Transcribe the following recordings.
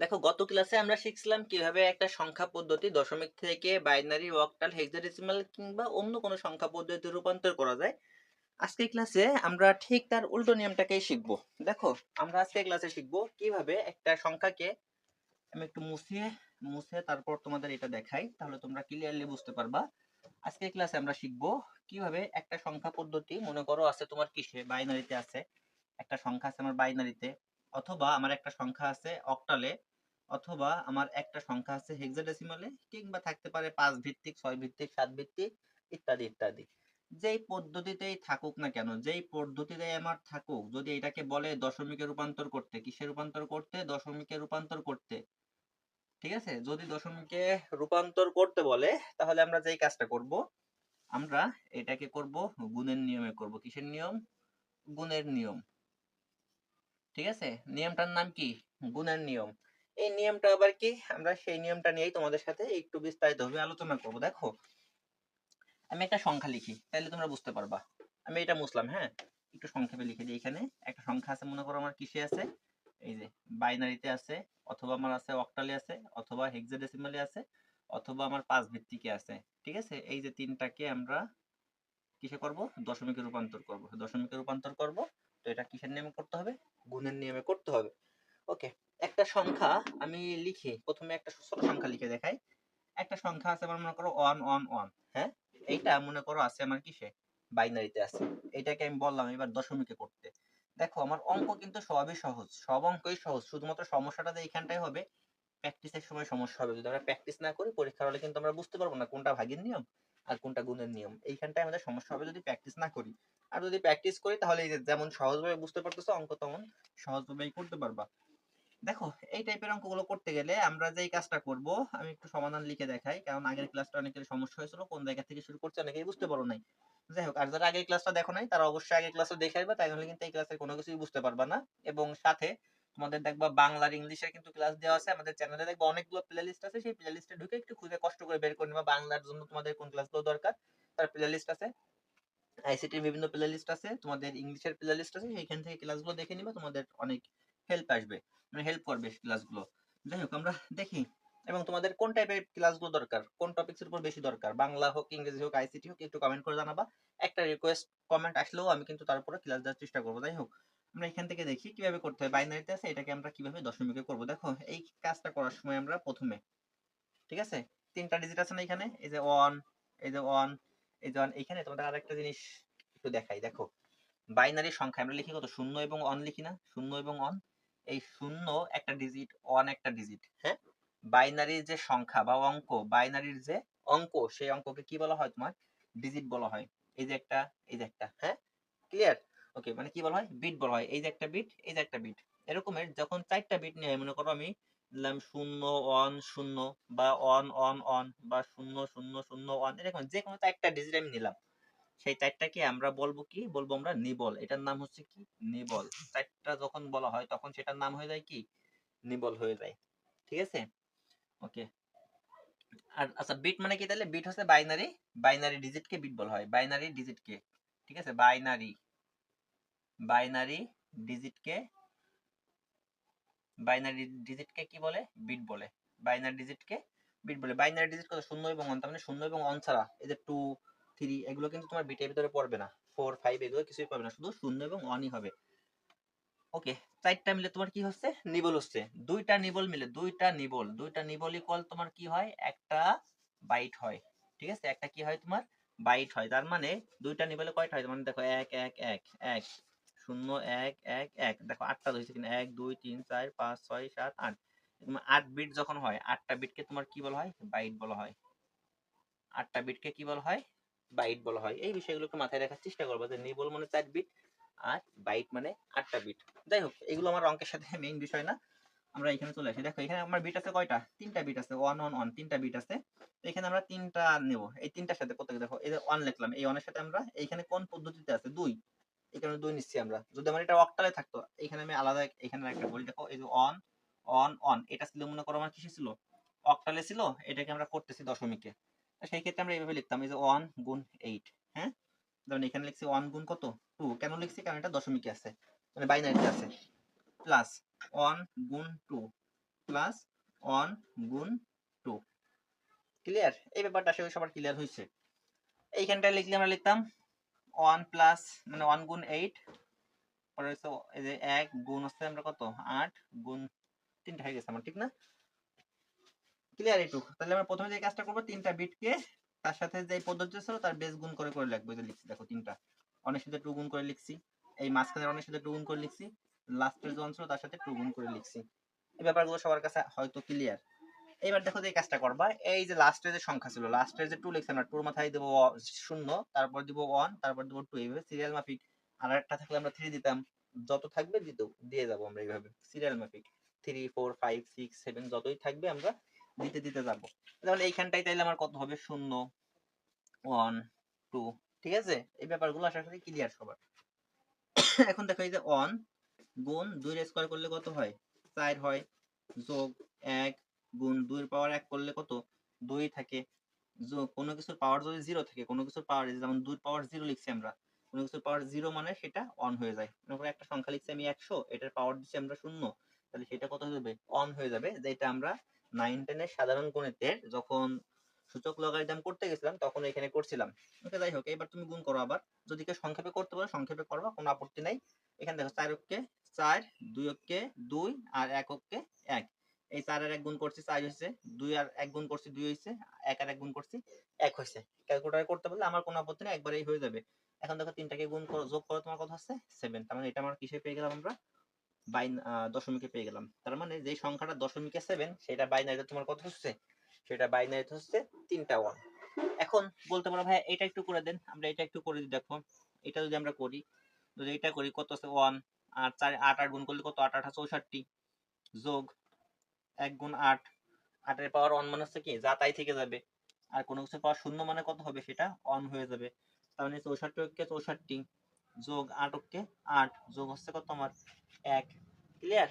দেখো, গত ক্লাসে আমরা শিখছিলাম কীভাবে একটা সংখ্যা পদ্ধতি দশমিক থেকে বাইনারি অক্টাল হেক্সাডেসিমাল কিংবা অন্য কোনো সংখ্যা পদ্ধতি রূপান্তর করা যায়। আজকের ক্লাসে আমরা ঠিক তার উল্টো নিয়মটাকেই শিখব। দেখো, আমরা আজকের ক্লাসে শিখব কীভাবে একটা সংখ্যাকে আমি একটু মুছিয়ে মুছে তারপর তোমাদের এটা দেখাই, তাহলে তোমরা ক্লিয়ারলি বুঝতে পারবা। আজকের ক্লাসে আমরা শিখব কীভাবে একটা সংখ্যা পদ্ধতি, মনে করো আছে তোমার কিসে? বাইনারিতে আছে। একটা সংখ্যা আছে আমার বাইনারিতে অথবা আমার একটা সংখ্যা আছে অক্টালে অথবা আমার একটা সংখ্যা আছে হেক্সাডেসিমালে কিংবা থাকতে পারে পাঁচ ভিত্তিক, ছয় ভিত্তিক, সাত ভিত্তিক ইত্যাদি ইত্যাদি। যেই পদ্ধতিতেই থাকুক না কেন, যেই পদ্ধতিতে আমার থাকুক, যদি এটাকে বলে দশমিকে রূপান্তর করতে, কিসে রূপান্তর করতে? দশমিকে রূপান্তর করতে। ঠিক আছে? যদি দশমিকে রূপান্তর করতে বলে, তাহলে আমরা যেই কাজটা করব, আমরা এটাকে করব গুণের নিয়মে করব। কিসের নিয়ম? গুণের নিয়ম। ঠিক আছে? নিয়মটার নাম কি? গুণের নিয়ম। এই নিয়মটা আবার কি? আমরা সেই নিয়মটা নিয়েই তোমাদের সাথে একটু বিস্তারিতভাবে আলোচনা করব। দেখো, আমি একটা সংখ্যা লিখি তাহলে তোমরা বুঝতে পারবা। আমি এটা মুছলাম হ্যাঁ? একটু সংক্ষেপে লিখে দিই এখানে। একটা সংখ্যা আছে, মনে করো আমার কিসে আছে? এই যে, বাইনারিতে আছে, অথবা আমার আছে অক্টালে আছে, অথবা হেক্সাডেসিমালে আছে, অথবা আমার পাঁচ ভিত্তিকে আছে। ঠিক আছে? এই যে তিনটাকে আমরা কিসে করব? দশমিকে রূপান্তর করব। দশমিকে রূপান্তর করব, তো এটা কিসের নিয়মে করতে হবে? গুণের নিয়মে করতে হবে। ওকে একটা সংখ্যা আমি লিখি প্রথমে একটা ছোট সংখ্যা লিখে দেখাই। একটা সংখ্যা আছে আমার মনে করো ওয়ান ওয়ান ওয়ান হ্যাঁ? এইটা মনে করো আছে আমার কিসে? বাইনারিতে আছে। এইটাকে আমি বললাম এবার দশমিকে করতে। দেখো আমার অঙ্ক কিন্তু সবই সহজ। সব অঙ্কই সহজ। শুধুমাত্র সমস্যাটা যে এইখানটাই হবে প্র্যাকটিসের সময় সমস্যা হবে। যদি আমরা প্র্যাকটিস না করি, পরীক্ষার হলে কিন্তু আমরা বুঝতে পারব না কোনটা ভাগের নিয়ম আর কোনটা গুণের নিয়ম। এইখানটায় আমাদের সমস্যা হবে যদি প্র্যাকটিস না করি। আর যদি প্র্যাকটিস করি, তাহলে যেমন সহজভাবে বুঝতে পারতেছো, অঙ্ক তেমন সহজভাবেই করতে পারবা। দেখো এই টাইপের অঙ্কগুলো করতে গেলে আমরা যেই কাজটা করব আমি একটু সমাধান লিখে দেখাই। কারণ আগের ক্লাসটা অনেকের সমস্যা হয়েছিল কোন জায়গা থেকে শুরু করছে অনেকেই বুঝতে পারো নাই। যাই হোক আর যারা আগের ক্লাসটা দেখো নাই তারা অবশ্যই আগের ক্লাসটা দেখে আসবে তাই হলে কিন্তু এই ক্লাসের কোনো কিছুই বুঝতে পারবা না। এবং সাথে তোমাদের দেখবা বাংলার ইংলিশের কিন্তু ক্লাস দেওয়া আছে আমাদের চ্যানেলে দেখবা অনেকগুলো প্লে লিস্ট আছে সেই প্লে লিস্টে ঢুকে একটু খুঁজে কষ্ট করে বের করে নিবা বাংলার জন্য তোমাদের কোন ক্লাসগুলো দরকার তার প্লে লিস্ট আছে আইসিটির বিভিন্ন প্লে লিস্ট আছে তোমাদের ইংলিশের প্লে লিস্ট আছে সেইখান থেকে ক্লাসগুলো দেখে নিবা তোমাদের অনেক হেল্প আসবে মানে হেল্প করবে ক্লাসগুলো যাই হোক, আমরা দেখি। এবং তোমাদের কোন টাইপের ক্লাসগুলো দরকার? কোন টপিকসের উপর বেশি দরকার? বাংলা হোক, ইংরেজি হোক আইসিটি হোক, একটু কমেন্ট করে জানাবা। একটা রিকোয়েস্ট কমেন্ট আসলেও আমি কিন্তু তার উপরে ক্লাস দেওয়ার চেষ্টা করব। যাই হোক, আমরা এখান থেকে দেখি কীভাবে করতে হয়। বাইনারিতে আছে, এটাকে আমরা কীভাবে দশমিকে করব? দেখো, এই কাজটা করার সময় আমরা প্রথমে, ঠিক আছে? তিনটা ডিজিট আছে না এখানে? এই যে ওয়ান এই যে ওয়ান এই যে ওয়ান এখানে তোমাদের আরেকটা জিনিস একটু দেখাই। দেখো বাইনারি সংখ্যা আমরা লিখি কত? শূন্য এবং অন লিখি না? শূন্য এবং অন এই শূন্য একটা ডিজিট ওয়ান একটা ডিজিট হ্যাঁ? বাইনারির যে সংখ্যা বা অঙ্ক বাইনারির যে অঙ্ক, সেই অঙ্ককে কি বলা হয় তোমার? ডিজিট বলা হয়। এই যে একটা, এই যে একটা হ্যাঁ? ক্লিয়ার ওকে মানে কি বলা হয়? বিট বলা হয়। এই যে একটা বিট এই যে একটা বিট এরকমের যখন চারটা বিট নিয়ে মনে করো আমি দিলাম শূন্য অন শূন্য বা অন অন অন বা শূন্য শূন্য শূন্য অন এরকম যে কোনো চারটা ডিজিট আমি নিলাম। সেই চারটাকে আমরা বলব কি? বলব আমরা নিবল। এটার নাম হচ্ছে কি? নিবল। চারটা যখন বলা হয়, তখন সেটার নাম হয়ে যায় কি? নিবল হয়ে যায়। ঠিক আছে? ওকে। আর আচ্ছা বিট মানে কি তাহলে? বিট হচ্ছে বাইনারি। বাইনারি ডিজিটকে বিট বলা হয়। বাইনারি ডিজিটকে। ঠিক আছে? বাইনারি। বাইনারি ডিজিটকে বাইনারি ডিজিটকে কি বলে? বিট বলে। বাইনারি ডিজিটকে বিট বলে। বাইনারি ডিজিট কত? শূন্য এবং অন। তার মানে শূন্য এবং অন ছাড়া। এই যে টু থ্রি এগুলো কিন্তু তোমার বিটের ভিতরে পড়বে না। ফোর ফাইভ এগুলো কিছুই পড়বে না, শুধু শূন্য এবং অনই হবে। ওকে চারটা মিলে তোমার কি হচ্ছে? নিবল হচ্ছে। দুইটা নিবল মিলে, দুইটা নিবল দুইটা নিবল ইকুয়াল তোমার কি হয়? একটা বাইট হয়। ঠিক আছে? একটা কি হয় তোমার? বাইট হয়। তার মানে দুইটা নিবলে কয়টা হয়? মানে দেখো এক এক এক এক। শূন্য, এক এক এক। দেখো আটটা ধরেছে কিনা এক, দুই, তিন, চার, পাঁচ, ছয়, সাত, আট। আট বিট যখন হয়, আটটা বিটকে তোমার কি বলা হয়? বাইট বলা হয়। আটটা বিটকে কি বলা হয়? বাইট বলা হয়। এই বিষয়গুলো একটু মাথায় রাখার চেষ্টা করব যে নিবল মানে চার বিট আর বাইট মানে আটটা বিট যাই হোক, এগুলো আমার অঙ্কের সাথে মেইন বিষয় না। আমরা এখানে চলে আসি। দেখো, এখানে আমার বিট আছে কয়টা? তিনটা বিট আছে। ওয়ান ওয়ান ওয়ান তিনটা বিট আছে। এখানে আমরা তিনটা নেব। এই তিনটার সাথে কত দেখো, এই যে ওয়ান লিখলাম, এই ওয়ানের সাথে আমরা এইখানে কোন পদ্ধতিতে আছে? দুই। এখানে দুই নিচ্ছি আমরা। যদি আমার এটা অক্টালে থাকতো, এখানে আমি আলাদা এখানে একটা বলি। দেখো, এই যে অন অন অন এটা ছিল মনে করো আমার কিসে ছিল? অক্টালে ছিল। এটাকে আমরা করতেছি দশমিকে। সেই ক্ষেত্রে আমরা এইভাবে লিখতাম, এই যে ওয়ান গুণ এইট হ্যাঁ? ধরুন এখানে লিখছি ওয়ান গুণ কত? টু কেন লিখছি? কারণ এটা দশমিকে আছে মানে বাইনারিতে আছে। প্লাস ওয়ান গুণ টু প্লাস ওয়ান গুণ টু ক্লিয়ার এই ব্যাপারটা আসলে সবার ক্লিয়ার হয়েছে। এইখানটায় লিখলে আমরা লিখতাম ওয়ান প্লাস মানে ওয়ান গুণ এইট পরে হচ্ছে এই যে এক গুণ হচ্ছে আমরা কত? আট গুণ তিনটা হয়ে গেছে আমার, ঠিক না? ক্লিয়ার এইটুকু তাহলে আমরা প্রথমে যে কাজটা করব, তিনটা বিটকে তার সাথে যে পদ্ধতি ছিল, তার বেস গুণ করে করে লিখব যে লিখছি, দেখো তিনটা। অনেক সাথে টু গুণ করে লিখছি। এই মাঝখানে অনেক সাথে টু গুণ করে লিখছি। লাস্টের যে অঞ্চল তার সাথে টু গুণ করে লিখছি। এই ব্যাপারগুলো সবার কাছে হয়তো ক্লিয়ার এবার দেখো যে এই কাজটা করবা। এই যে লাস্টের যে সংখ্যা ছিল লাস্টের যে টু লিখছি আমরা টুর মাথায় দেবো শূন্য, তারপর দিব ওয়ান তারপর দিব টু এইভাবে সিরিয়াল মাফিক। আর একটা থাকলে আমরা থ্রি দিতাম। যত থাকবে দিতেও দিয়ে যাব আমরা এইভাবে। সিরিয়াল মাফিক। Three four five six seven যতই থাকবে আমরা দিতে দিতে যাব। তাহলে এইখানটাই তাইলে আমার কত হবে? শূন্য। ওয়ান টু ঠিক আছে? এই ব্যাপারগুলো আশা করি ক্লিয়ার সবার। এখন দেখো এই যে ওয়ান গুণ দুই স্কোয়ার করলে কত হয়? চার হয়। যোগ এক গুণ দুইয়ের পাওয়ার এক করলে কত? দুই থাকে। কোনো কিছুর পাওয়ার যদি জিরো থাকে, কোনো কিছুর পাওয়ার যেমন দুই পাওয়ার জিরো লিখছি আমরা, কোনো কিছুর পাওয়ার জিরো মানে সেটা অন হয়ে যায়। মনে করো একটা সংখ্যা লিখছি আমি একশো, এটার পাওয়ার দিচ্ছি আমরা শূন্য, তাহলে সেটা কত হয়ে যাবে? অন হয়ে যাবে। যেটা আমরা নাইন টেনের সাধারণ গণিতের যখন সূচক লগারিদম করতে গেছিলাম, তখন এখানে করছিলাম। ওকে যাই হোক, এবার তুমি গুণ করো আবার। যদি কেউ সংক্ষেপে করতে পারো, সংক্ষেপে করবা, কোনো আপত্তি নাই। এখানে দেখো, চার অক্ষে চার, দুই অক্ষে দুই আর এক অক্ষে এক। এই চার আর এক গুণ করছি চার হয়েছে দুই আর এক গুণ করছি দুই হয়েছে এক আর এক গুণ করছি এক হয়েছে ক্যালকুলেটারে করতে পারলে আমার কোনো আপত্তি নেই, একবারেই হয়ে যাবে। এখন দেখো, তিনটাকে গুণ করো, যোগ করো, তোমার কথা হচ্ছে? সেভেন তার মানে এটা আমার কিসে পেয়ে গেলাম আমরা? বাইন দশমিকে পেয়ে গেলাম। তার মানে যে সংখ্যাটা দশমিকে সেভেন সেটা বাইনারিতে তোমার কত হচ্ছে? সেটা বাইনারিতে হচ্ছে তিনটা ওয়ান এখন বলতে পারো ভাই এটা একটু করে দেন। আমরা এটা একটু করে দিই, দেখো। এটা যদি আমরা করি, যদি এটা করি, কত আছে ওয়ান আর চার আট আট গুণ করলে কত? আট আট চৌষট্টি। যোগ এক গুণ আট। আটের পাওয়ার অন মানে হচ্ছে কি? যা তাই থেকে যাবে। আর কোনো কিছু পাওয়ার শূন্য মানে কত হবে? সেটা অন হয়ে যাবে। তার মানে চৌষট্টি চৌষট্টি। যোগ আট অক্ষে আট, যোগ হচ্ছে কত আমার এক ক্লিয়ার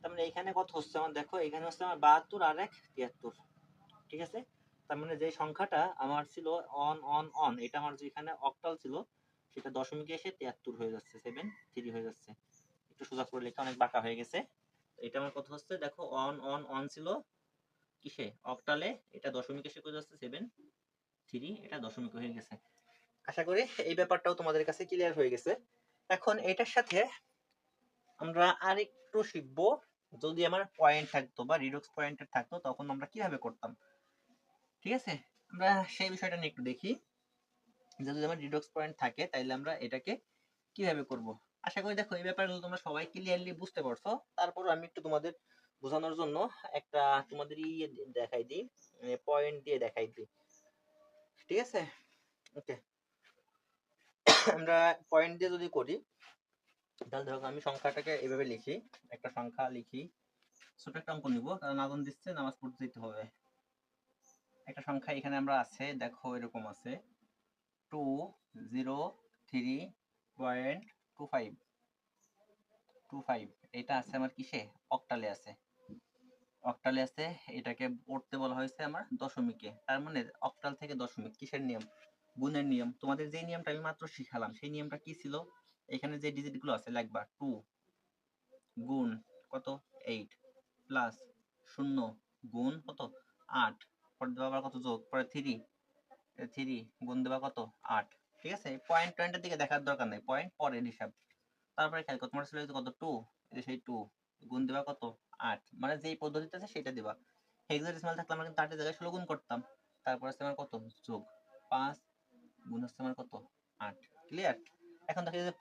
তার মানে এখানে কত হচ্ছে আমার, দেখো, এখানে হচ্ছে আমার বাহাত্তর আর এক তিয়াত্তর, ঠিক আছে? তার মানে যে সংখ্যাটা আমার ছিল অন অন অন এটা আমার যেখানে অক্টাল ছিল, সেটা দশমিকে এসে তিয়াত্তর হয়ে যাচ্ছে সেভেন থ্রি হয়ে যাচ্ছে। একটু সোজা করে লেখা অনেক বাঁকা হয়ে গেছে। এটা আমার কথা হচ্ছে? দেখো অন অন অন ছিল কিসে? অক্টালে এটা দশমিক এসে করে যাচ্ছে? সেভেন থ্রি এটা দশমিক হয়ে গেছে। আশা করি এই ব্যাপারটাও তোমাদের কাছে ক্লিয়ার হয়ে গেছে। এখন এটার সাথে আমরা আরেকটু শিখব, যদি আমার পয়েন্ট থাকতো বা রিডক্স পয়েন্টের থাকতো, তখন আমরা কীভাবে করতাম? ঠিক আছে? আমরা সেই বিষয়টা নিয়ে একটু দেখি। যদি আমার রিডক্স পয়েন্ট থাকে তাহলে আমরা এটাকে কীভাবে করব? আশা করি দেখো, এই ব্যাপারগুলো তোমরা সবাই ক্লিয়ারলি বুঝতে পারছ। তারপর আমি একটু তোমাদের বোঝানোর জন্য একটা তোমাদের ইয়ে দেখাই দিই পয়েন্ট দিয়ে দেখাই দিই। ঠিক আছে? ওকে আমরা পয়েন্ট দিয়ে যদি করি, তাহলে ধরো আমি সংখ্যাটাকে এভাবে লিখি, একটা সংখ্যা লিখি, ছোট একটা অঙ্ক নিব, কারণ আগুন দিচ্ছে, নামাজ পড়তে যেতে হবে। একটা সংখ্যা এখানে আমরা আছে, দেখো এরকম আছে two zero three point two five two five এটা আছে আমার কিসে? অক্টালে আছে। অক্টালে আছে, এটাকে পড়তে বলা হয়েছে আমার দশমিকে। তার মানে অক্টাল থেকে দশমিক, কিসের নিয়ম? গুণের নিয়ম। তোমাদের যে নিয়মটা আমি মাত্র শিখালাম, সেই নিয়মটা কি ছিল? এখানে যে ডিজিটগুলো আছে লিখবা টু গুণ কত? এইট প্লাস শূন্য গুণ কত? আট। পরে দেবা আবার কত যোগ? পরে থ্রি থ্রি গুণ দেবা কত? আট। ঠিক আছে? পয়েন্ট পয়েন্টের দিকে দেখার দরকার নেই। পয়েন্ট পরের হিসাব। তারপরে খেয়াল করো, তোমার ছিল কত? টু সেই টু গুণ দেবা কত? আট। মানে যেই পদ্ধতিতে আছে, সেটা দিবা হেক্সাডেসিমাল থাকলে আমরা কিন্তু আটের জায়গায় ষোলো গুণ করতাম। তারপর আছে আমার কত? যোগ। পাঁচ গুণ কত? আট। এখন দেখো যে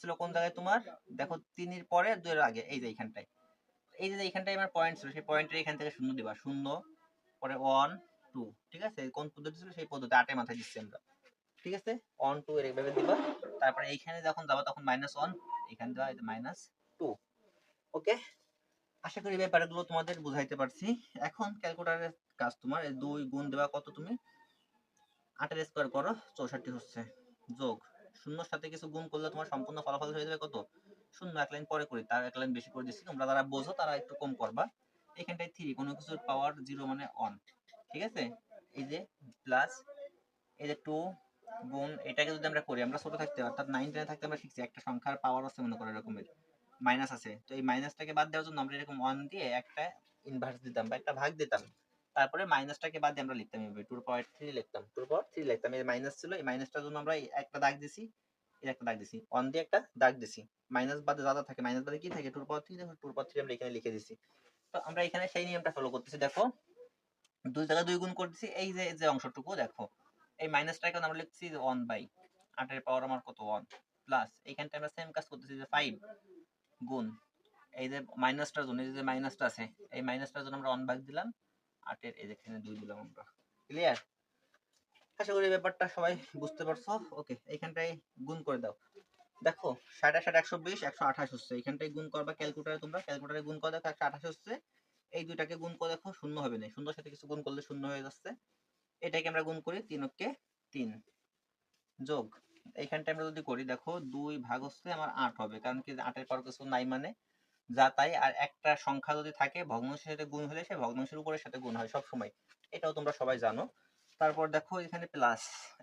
ছিল কোন জায়গায় তোমার? দেখো পরে আগে, এই যে এই যে আমার ছিল, সেই এখান থেকে শূন্য দিবা। শূন্য, পরে ঠিক আছে? কোন পদ্ধতি ছিল? সেই পদ্ধতি। মাথায় দিচ্ছি আমরা। ঠিক আছে? ওয়ান টু এর এইভাবে দিবা। তারপরে এইখানে যখন যাবা, তখন মাইনাস ওয়ান এখানে দেওয়া মাইনাস টু ওকে আশা করি ব্যাপারগুলো তোমাদের বুঝাইতে পারছি। এখন ক্যালকুলেটারের কাজ তোমার দুই গুণ দেওয়া কত তুমি? আটের স্কোয়ার করো, চৌষট্টি হচ্ছে যোগ। শূন্যর সাথে কিছু গুণ করলে তোমার সম্পূর্ণ ফলাফল হয়ে যাবে কত? শূন্য, এক লাইন পরে করি, তার এক লাইন বেশি করে দিচ্ছি, তোমরা যারা বোঝো তারা একটু কম করবা। এখানটায় থ্রি কোনো কিছুর পাওয়ার জিরো মানে অন ঠিক আছে? এই যে প্লাস এই যে টু গুণ, এটাকে যদি আমরা করি, আমরা ছোট থাকতে, অর্থাৎ নাইন টেনে থাকতে আমরা শিখছি, একটা সংখ্যার পাওয়ার আছে মনে করো এরকমের মাইনাস আছে। তো এই মাইনাসটাকে বাদ দেওয়ার জন্য আমরা এরকম ওয়ান দিয়ে একটা ইনভার্স দিতাম বা একটা ভাগ দিতাম। তারপরে মাইনাসটাকে বাদ দিয়ে আমরা লিখতাম এভাবে। টুর পাওয়ার থ্রি লিখতাম। টুর পাওয়ার থ্রি লিখতাম। এই মাইনাস ছিল, এই মাইনাসটার জন্য আমরা একটা দাগ দিছি একটা দাগ দিছি। অন দিয়ে একটা দাগ দিছি। মাইনাস বাদে যা থাকে মাইনাস বাদে কি থাকে? টুর পাওয়ার থ্রি দেখো টুর পাওয়ার থ্রি আমরা এখানে লিখে দিছি। তো আমরা এখানে সেই নিয়মটা ফলো করতেছি। দেখো, দুই জায়গায় দুই গুণ করতেছি। এই যে যে অংশটুকু, দেখো, এই মাইনাসটাকে আমরা লিখছি ওয়ান বাই আটের পাওয়ার আমার কত? ওয়ান প্লাস এইখানটা আমরা সেম কাজ করতেছি যে ফাইভ গুণ। এই যে মাইনাসটার জন্য, এই যে মাইনাসটা আছে, এই মাইনাসটার জন্য আমরা ওয়ান ভাগ দিলাম। আটের, এই যেখানে দুই দিলাম আমরা। ক্লিয়ার আশা করি ব্যাপারটা সবাই বুঝতে পারছ। ওকে এইখানটায় গুণ করে দাও। দেখো, ষাট ষাট একশো বিশ, একশো আঠাশ হচ্ছে। এইখানটায় গুণ করবা ক্যালকুলেটারে তোমরা। ক্যালকুলেটারে গুণ করে দেখো, একশো আঠাশ হচ্ছে। এই দুইটাকে গুণ করে দেখো, শূন্য হবে না। শূন্যর সাথে কিছু গুণ করলে শূন্য হয়ে যাচ্ছে। এটাকে আমরা গুণ করি তিন ওকে তিন। যোগ। এইখানটা আমরা যদি করি, দেখো, দুই ভাগ হচ্ছে আমার আট হবে। কারণ কি, আটের পর কিছু নাই মানে যা তাই, আর একটা সংখ্যা যদি থাকে, ভগ্নাংশের সাথে গুণ হলে সে ভগ্নাংশের উপরের সাথে গুণ হয় সব সময় এটাও তোমরা সবাই জানো। তারপর দেখো এখানে প্লাস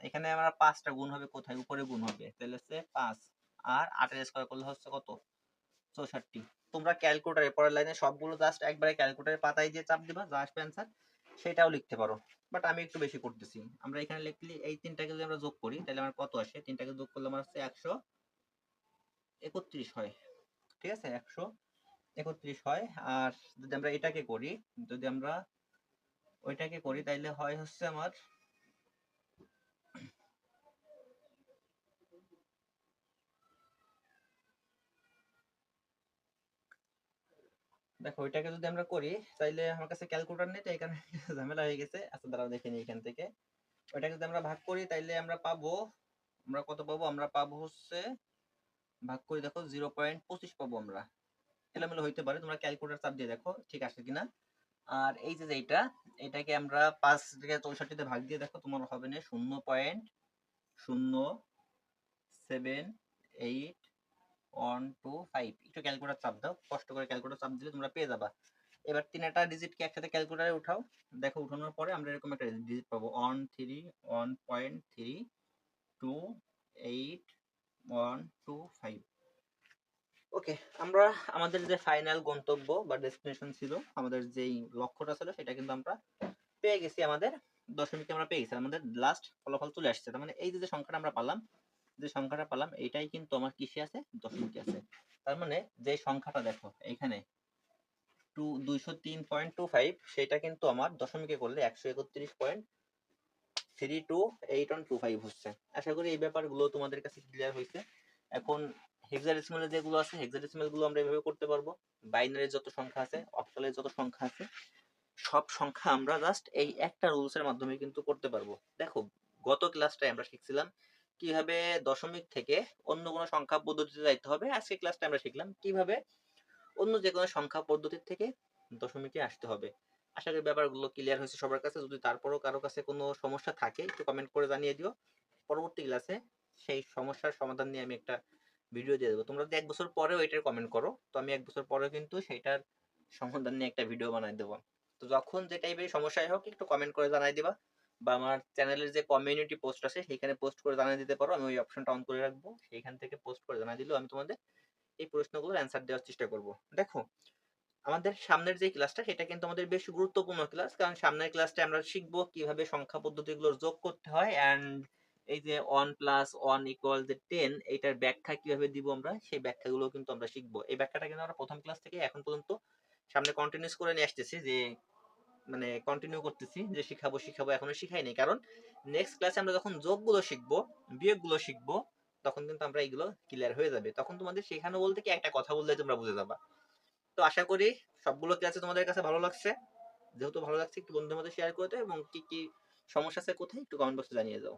এখানে আমরা পাঁচটা গুণ হবে কোথায়? উপরে গুণ হবে। তাহলে হচ্ছে পাঁচ। আর আটের স্কোয়ার করলে হচ্ছে কত? চৌষট্টি। তোমরা ক্যালকুলেটারে পরের লাইনে সবগুলো জাস্ট একবারে ক্যালকুলেটারের পাতায় দিয়ে চাপ দিবা যা আসবে অ্যান্সার সেটাও লিখতে পারো। বাট আমি একটু বেশি করতেছি। আমরা এখানে লিখলি এই তিনটাকে যদি আমরা যোগ করি, তাহলে আমার কত আসে? তিনটাকে যোগ করলে আমার হচ্ছে একশো একত্রিশ হয়। ঠিক আছে? একশো একত্রিশ হয়। আর যদি আমরা এটাকে করি, যদি আমরা ওইটাকে করি, তাইলে হয় হচ্ছে আমার দেখো, ওইটাকে যদি আমরা করি, তাইলে আমার কাছে ক্যালকুলেটর নেই, তো এখানে ঝামেলা হয়ে গেছে। আচ্ছা দাঁড়াও, দেখে নিই এখান থেকে। ওইটাকে যদি আমরা ভাগ করি, তাইলে আমরা পাবো, আমরা কত পাবো? আমরা পাবো হচ্ছে, ভাগ করি, দেখো জিরো পয়েন্ট পঁচিশ পাবো আমরা। এলোমেলো হইতে পারে। তোমরা ক্যালকুলেটর চাপ দিয়ে দেখো ঠিক আছে কিনা। আর এই যে এইটা এটাকে আমরা পাঁচ থেকে চৌষট্টিতে ভাগ দিয়ে দেখো, তোমার হবে না শূন্য পয়েন্ট শূন্য seven eight one two five একটু ক্যালকুলেটর চাপ দাও, কষ্ট করে ক্যালকুলেটর চাপ দিলে তোমরা পেয়ে যাবা। এবার তিনটা ডিজিটকে একসাথে ক্যালকুলেটারে উঠাও। দেখো উঠানোর পরে আমরা এরকম একটা ডিজিট পাবো। One three one point three two eight one two five okay আমরা আমাদের যে ফাইনাল গন্তব্য বা ডেস্টিনেশন ছিল, আমাদের যেই লক্ষ্যটা ছিল, সেটা কিন্তু আমরা পেয়ে গেছি আমাদের দশমিকে আমরা পেয়ে গেছি। আমাদের লাস্ট ফলাফল চলে আসছে। তার মানে এই যে সংখ্যাটা আমরা পালাম, যে সংখ্যাটা পালাম, এটাই কিন্তু আমার কিসে আছে? দশমিকে আছে। তার মানে যে সংখ্যাটা দেখো, এখানে টু, দুইশো তিন পয়েন্ট টু ফাইভ সেটা কিন্তু আমার দশমিকে করলে একশো একত্রিশ point three two eight one two five হচ্ছে। আশা করি এই ব্যাপারগুলো তোমাদের কাছে ক্লিয়ার হয়েছে। এখন হেক্সাডেসিমাল যেগুলো আছে হেক্সাডেসিমালগুলো আমরা এভাবে করতে পারব। বাইনারির যত সংখ্যা আছে অক্টালের যত সংখ্যা আছে, সব সংখ্যা আমরা জাস্ট এই একটা রুলস এর মাধ্যমে কিন্তু করতে পারব। দেখো, গত ক্লাসটায় আমরা শিখছিলাম কীভাবে দশমিক থেকে অন্য কোনো সংখ্যা পদ্ধতিতে যাইতে হবে। আজকে ক্লাসটা আমরা শিখলাম কীভাবে অন্য যে কোনো সংখ্যা পদ্ধতির থেকে দশমিকে আসতে হবে। আশা করি ব্যাপারগুলো ক্লিয়ার হয়েছে সবার কাছে। যদি তারপরও কারও কাছে কোনো সমস্যা থাকে, একটু কমেন্ট করে জানিয়ে দিও। পরবর্তী ক্লাসে সেই সমস্যার সমাধান নিয়ে আমি একটা ভিডিও দিয়ে দেবো। তোমরা যদি এক বছর পরেও এটার কমেন্ট করো। তো আমি এক বছর পরে কিন্তু সেইটার সমাধান নিয়ে একটা ভিডিও বানাই দেবো। তো যখন যে টাইপের সমস্যাই হোক, একটু কমেন্ট করে জানাই দিবা। বা আমার চ্যানেলের যে কমিউনিটি পোস্ট আছে সেখানে পোস্ট করে জানিয়ে দিতে পারো। আমি ওই অপশনটা অন করে রাখব। সেইখান থেকে পোস্ট করে জানিয়ে দিলেও আমি তোমাদের এই প্রশ্নগুলোর অ্যান্সার দেওয়ার চেষ্টা করব। দেখো, আমাদের সামনের যে ক্লাসটা সেটা কিন্তু আমাদের বেশ গুরুত্বপূর্ণ ক্লাস কারণ সামনের ক্লাসটা আমরা শিখব কীভাবে সংখ্যা পদ্ধতিগুলোর যোগ করতে হয়। অ্যান্ড এই যে ওয়ান প্লাস ওয়ান ইকুয়াল যে টেন এইটার ব্যাখ্যা কীভাবে দিব আমরা? সেই ব্যাখ্যাগুলো কিন্তু আমরা শিখব। এই ব্যাখ্যাটা কিন্তু আমরা প্রথম ক্লাস থেকে এখন পর্যন্ত সামনে কন্টিনিউস করে নিয়ে আসতেছি, যে মানে কন্টিনিউ করতেছি, যে শিখাবো শিখাবো, এখনও শিখাই নাই। কারণ নেক্সট ক্লাসে আমরা যখন যোগগুলো শিখব, বিয়োগগুলো শিখব, তখন কিন্তু আমরা এগুলো ক্লিয়ার হয়ে যাবে। তখন তোমাদের শেখানো বলতে কি একটা কথা বললে তোমরা বুঝে যাবা। তো আশা করি সবগুলো ক্লাসে তোমাদের কাছে ভালো লাগছে। যেহেতু ভালো লাগছে, একটু বন্ধুদের মধ্যে শেয়ার করে দাও এবং কি কি সমস্যা আছে কোথায়, একটু কমেন্ট বক্সে জানিয়ে দাও।